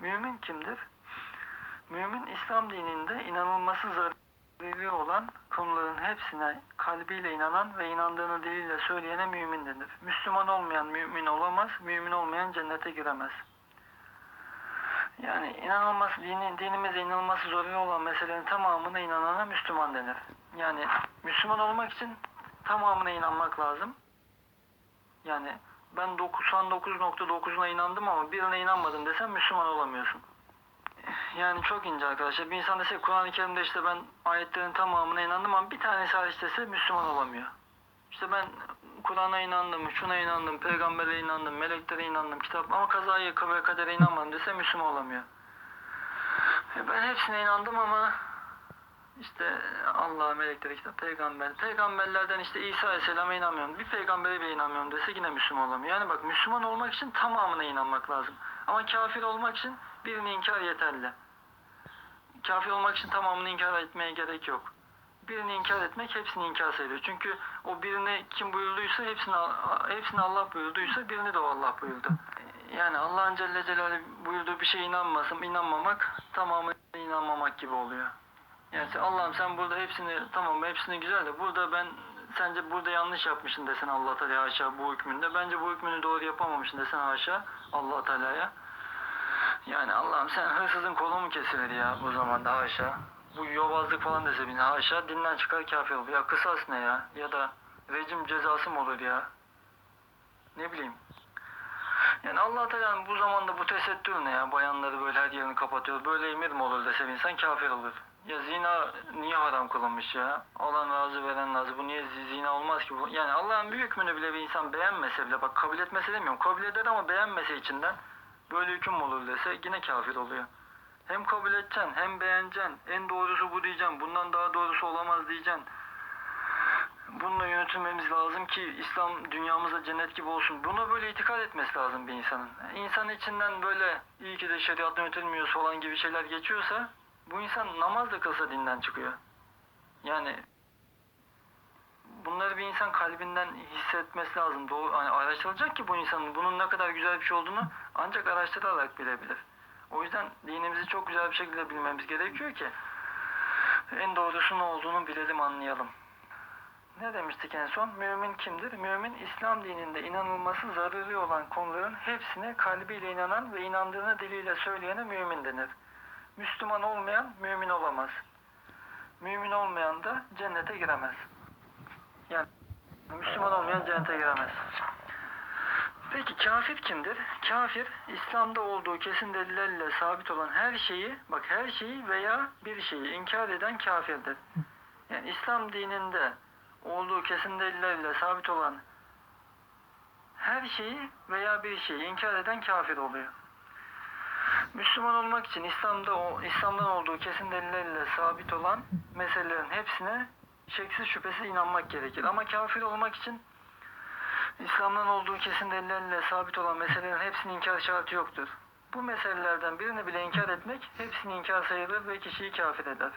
Mümin kimdir? Mümin İslam dininde inanılması zaruri olan konuların hepsine kalbiyle inanan ve inandığını diliyle söyleyene mümin denir. Müslüman olmayan mümin olamaz, mümin olmayan cennete giremez. Yani inanılması, dini, dinimize inanılması zorunlu olan meselelerin tamamına inanana Müslüman denir. Yani Müslüman olmak için tamamına inanmak lazım. Yani ben 99.9'una inandım ama birine inanmadım desem Müslüman olamıyorsun. Yani çok ince arkadaşlar. Bir insan dese Kur'an-ı Kerim'de işte ben ayetlerin tamamına inandım ama bir tanesi hariç dese Müslüman olamıyor. İşte ben Kur'an'a inandım, şuna inandım, peygambere inandım, meleklere inandım, kitap ama kazaya ve kadere inanmadım dese Müslüman olamıyor. E Ben hepsine inandım ama işte Allah, melekleri, kitap, peygamber. Peygamberlerden işte İsa Aleyhisselam'a inanmıyorum. Bir peygambere bile inanmıyorum dese yine Müslüman olamıyor. Yani bak Müslüman olmak için tamamına inanmak lazım. Ama kafir olmak için birini inkar yeterli. Kafir olmak için tamamını inkar etmeye gerek yok. Birini inkar etmek hepsini inkar sayılıyor. Çünkü o birini kim buyurduysa hepsini, hepsini Allah buyurduysa birini de o Allah buyurdu. Yani Allah'ın Celle Celaluhu buyurduğu bir şeye inanmasın, inanmamak tamamına inanmamak gibi oluyor. Yani Allah'ım sen burada hepsini tamam hepsini güzel de burada ben sence burada yanlış yapmışsın desen Allah Teala haşa bu hükmünde. Bence bu hükmünü doğru yapamamışsın desen haşa Allah Teala'ya. Yani Allah'ım sen hırsızın kolu mu kesilir ya bu zamanda haşa. Bu yobazlık falan dese bine haşa dinden çıkar kafir olur. Ya kısas ne ya? Ya da rejim cezası mı olur ya? Ne bileyim. Allah Teala'nın bu zamanda bu tesettür ne ya? Bayanları böyle her yerini kapatıyor. Böyle emir mi olur dese insan kafir olur. Ya zina niye haram kılınmış ya? Alan razı veren razı. Bu niye zi- zina olmaz ki? Bu? Yani Allah'ın bir hükmünü bile bir insan beğenmese bile bak kabul etmese demiyorum. Kabul eder ama beğenmese içinden böyle hüküm mü olur dese yine kafir oluyor. Hem kabul edeceksin hem beğeneceksin. En doğrusu bu diyeceksin. Bundan daha doğrusu olamaz diyeceksin. Yönetilmemiz lazım ki İslam dünyamızda cennet gibi olsun. Buna böyle itikad etmesi lazım bir insanın. İnsan içinden böyle iyi ki de şeriatla yönetilmiyoruz falan gibi şeyler geçiyorsa bu insan namaz da kılsa dinden çıkıyor. Yani bunları bir insan kalbinden hissetmesi lazım. Doğru, hani araştırılacak ki bu insanın bunun ne kadar güzel bir şey olduğunu ancak araştırarak bilebilir. O yüzden dinimizi çok güzel bir şekilde bilmemiz gerekiyor ki en doğrusu ne olduğunu bilelim, anlayalım. Ne demiştik en son? Mümin kimdir? Mümin İslam dininde inanılması zaruri olan konuların hepsine kalbiyle inanan ve inandığını diliyle söyleyene mümin denir. Müslüman olmayan mümin olamaz. Mümin olmayan da cennete giremez. Yani Müslüman olmayan cennete giremez. Peki kafir kimdir? Kafir, İslam'da olduğu kesin delillerle sabit olan her şeyi, bak her şeyi veya bir şeyi inkar eden kafirdir. Yani İslam dininde olduğu kesin delillerle sabit olan her şeyi veya bir şeyi inkar eden kafir oluyor. Müslüman olmak için İslam'da o İslam'dan olduğu kesin delillerle sabit olan meselelerin hepsine şeksiz şüphesiz inanmak gerekir. Ama kafir olmak için İslam'dan olduğu kesin delillerle sabit olan meselelerin hepsinin inkar şartı yoktur. Bu meselelerden birini bile inkar etmek hepsini inkar sayılır ve kişiyi kafir eder.